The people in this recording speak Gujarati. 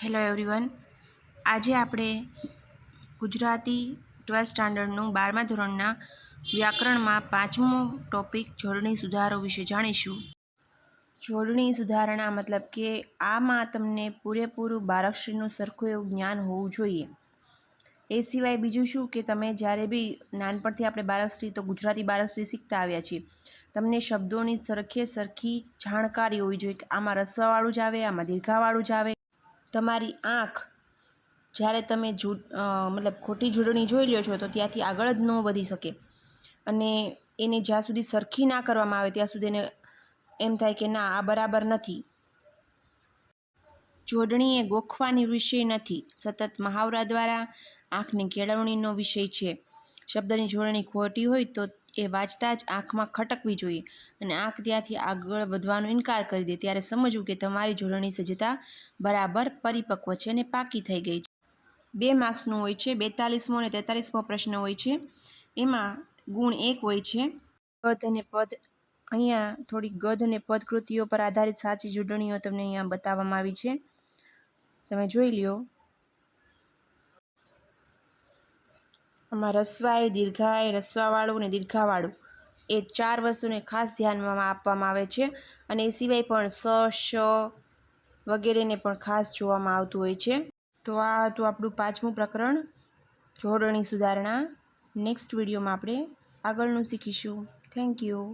હેલો એવરીવન આજે આપણે ગુજરાતી ટ્વેલ્થ સ્ટાન્ડર્ડનું બારમા ધોરણના વ્યાકરણમાં પાંચમો ટોપિક જોડણી સુધારો વિશે જાણીશું. જોડણી સુધારણા મતલબ કે આમાં તમને પૂરેપૂરું બાળકશ્રીનું સરખું એવું જ્ઞાન હોવું જોઈએ. એ સિવાય બીજું શું કે તમે જ્યારે બી નાનપણથી આપણે બાળકશ્રી તો ગુજરાતી બાળકશ્રી શીખતા આવ્યા છીએ. તમને શબ્દોની સરખે સરખી જાણકારી હોવી જોઈએ કે આમાં રસવાવાળું જ આવે, આમાં દીર્ઘાવાળું જ આવે તમારી આંખ જ્યારે તમે જો મતલબ ખોટી જોડણી જોઈ લ્યો છો, તો ત્યાંથી આગળ જ ન વધી શકે. અને એને જ્યાં સુધી સરખી ના કરવામાં આવે, ત્યાં સુધી એને એમ થાય કે ના, આ બરાબર નથી. જોડણી એ ગોખવાની વિષય નથી. સતત મહાવરા દ્વારા આંખની કેળવણીનો વિષય છે. શબ્દની જોડણી ખોટી હોય તો એ વાંચતા જ આંખમાં ખટકવી જોઈએ અને આંખ ત્યાંથી આગળ વધવાનો ઇનકાર કરી દે ત્યારે સમજવું કે તમારી જોડણી સજ્જતા બરાબર પરિપક્વ છે અને પાકી થઈ ગઈ છે. બે માર્ક્સનું હોય છે, બેતાલીસમો અને તેતાલીસમો પ્રશ્ન હોય છે. એમાં ગુણ એક હોય છે. ગધ અને પદ, અહીંયા થોડી ગદ અને પદકૃતિઓ પર આધારિત સાચી જોડણીઓ તમને અહીંયા બતાવવામાં આવી છે. તમે જોઈ લ્યો. આમાં રસ્વાય, દીર્ઘાય, રસવાવાળું અને દીર્ઘાવાળું. એ ચાર વસ્તુને ખાસ ધ્યાનમાં આપવામાં આવે છે અને એ સિવાય પણ સ, શ વગેરેને પણ ખાસ જોવામાં આવતું હોય છે. તો આ હતું આપણું પાંચમું પ્રકરણ, જોડણી સુધારણા. નેક્સ્ટ વિડીયોમાં આપણે આગળનું શીખીશું. Thank you.